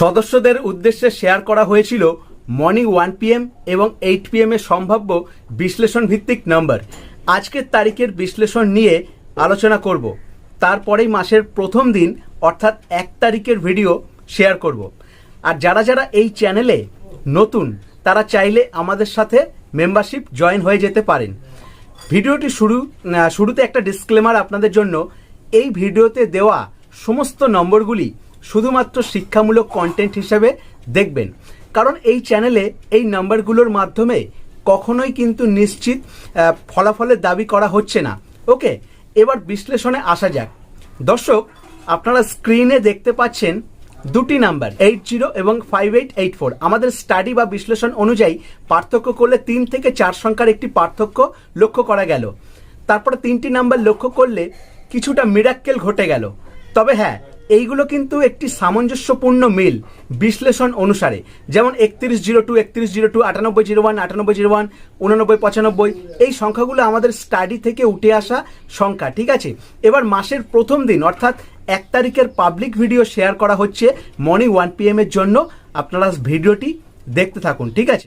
সদস্যদের উদ্দেশ্যে শেয়ার করা হয়েছিল মর্নিং ওয়ান পিএম এবং এইট পিএম এর সম্ভাব্য বিশ্লেষণ ভিত্তিক নাম্বার আজকের তারিখের বিশ্লেষণ নিয়ে আলোচনা করব। তারপরেই মাসের প্রথম দিন, অর্থাৎ এক তারিখের ভিডিও শেয়ার করব। আর যারা যারা এই চ্যানেলে নতুন, তারা চাইলে আমাদের সাথে মেম্বারশিপ জয়েন হয়ে যেতে পারেন। ভিডিওটি শুরু শুরুতে একটা ডিসক্লেমার আপনাদের জন্য। এই ভিডিওতে দেওয়া সমস্ত নম্বরগুলি শুধুমাত্র শিক্ষামূলক কন্টেন্ট হিসেবে দেখবেন। কারণ এই চ্যানেলে এই নাম্বারগুলোর মাধ্যমে কখনোই কিন্তু নিশ্চিত ফলাফলের দাবি করা হচ্ছে না। ওকে এবার বিশ্লেষণে আসা যাক। দর্শক, আপনারা স্ক্রিনে দেখতে পাচ্ছেন দুটি নাম্বার এইট জিরো এবং ফাইভ এইট এইট ফোর আমাদের স্টাডি বা বিশ্লেষণ অনুযায়ী পার্থক্য করলে তিন থেকে চার সংখ্যার একটি পার্থক্য লক্ষ্য করা গেল। তারপরে তিনটি নাম্বার লক্ষ্য করলে কিছুটা মিরাক্কেল ঘটে গেল। তবে হ্যাঁ এইগুলো কিন্তু একটি সামঞ্জস্যপূর্ণ মিল বিশ্লেষণ অনুসারে। যেমন একত্রিশ জিরো টু একত্রিশ জিরো টু আটানব্বই জিরো ওয়ান, আটানব্বই জিরো ওয়ান উনানব্বই পঁচানব্বই। এই সংখ্যাগুলো আমাদের স্টাডি থেকে উঠে আসা সংখ্যা, ঠিক আছে? এবার মাসের প্রথম দিন, অর্থাৎ এক তারিখের পাবলিক ভিডিও শেয়ার করা হচ্ছে মর্নিং ওয়ান পি এর জন্য। আপনারা ভিডিওটি দেখতে থাকুন, ঠিক আছে?